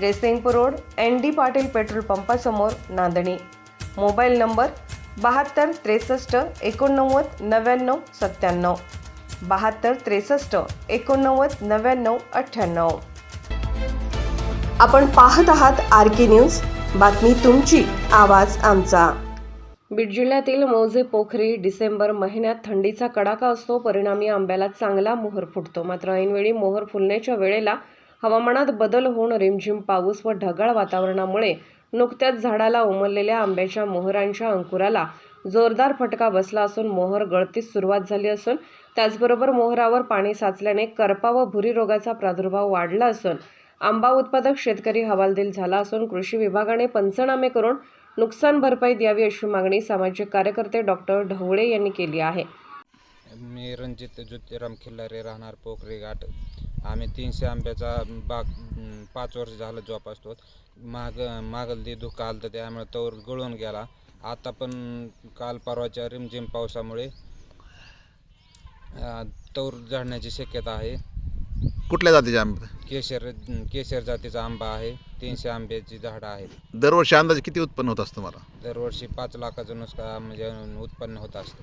Jaysingpur road N D Patil petrol पंपासमोर Nandani. Mobile number बहात्तर त्रेसष्ट एकोणनव्वद नव्याण्णव सत्त्याण्णव. बहात्तर त्रेसष्ट एकोणनव्वद नव्याण्णव अठ्ठ्याण्णव. आपण पाहत आहात आर के न्यूज. बातमी तुमची आवाज आमचा. बीड जिल्ह्यातील मौजे पोखरी डिसेंबर महिन्यात थंडीचा कडाका असतो परिणामी आंब्याला चांगला मोहर फुटतो. मात्र ऐनवेळी मोहर फुलण्याच्या वेळेला हवामानात बदल होऊन रिमझिम पाऊस व ढगाळ वातावरणामुळे नुकत्याच झाडाला उमललेल्या आंब्याच्या मोहरांच्या अंकुराला जोरदार फटका बसला असून मोहर गळतीस सुरुवात झाली असून त्याचबरोबर मोहरावर पाणी साचल्याने करपा व भुरी रोगाचा प्रादुर्भाव वाढला असून आंबा उत्पादक शेतकरी हवालदिल झाला असून कृषी विभागाने पंचनामे करून नुकसान भरपाई द्यावी अशी मागणी सामाजिक कार्यकर्ते डॉक्टर ढवळे यांनी केली आहे. मी रणजित ज्योतिराम खिल्लारे राहणार पोखरी घाट. आम्ही तीनशे आंब्याचा बाग पाच वर्ष झालं जोपासतो. माग मागलदी धुका आलं तर त्यामुळे तवर गळून गेला. आता पण काल परवाच्या रिमझिम पावसामुळे अं, तवर झडण्याची शक्यता आहे. कुठल्या जातीचे आंबे? केशर केशर जातीचा आंबा आहे. तीनशे आंब्याची झाडं आहेत. दरवर्षी अंदाजे किती उत्पन्न होत असतं मला दरवर्षी पाच लाखाचं नुसका म्हणजे उत्पन्न होत असतं.